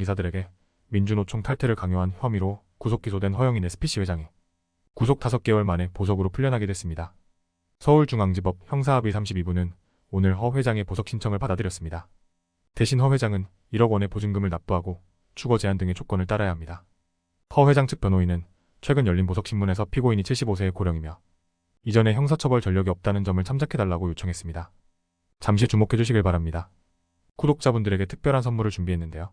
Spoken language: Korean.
이사들에게 민주노총 탈퇴를 강요한 혐의로 구속 기소된 허영인 SPC 회장이 구속 5개월 만에 보석으로 풀려나게 됐습니다. 서울중앙지법 형사합의 32부는 오늘 허 회장의 보석 신청을 받아들였습니다. 대신 허 회장은 1억 원의 보증금을 납부하고 추거 제한 등의 조건을 따라야 합니다. 허 회장 측 변호인은 최근 열린 보석신문에서 피고인이 75세의 고령이며 이전에 형사처벌 전력이 없다는 점을 참작해달라고 요청했습니다. 잠시 주목해 주시길 바랍니다. 구독자분들에게 특별한 선물을 준비했는데요.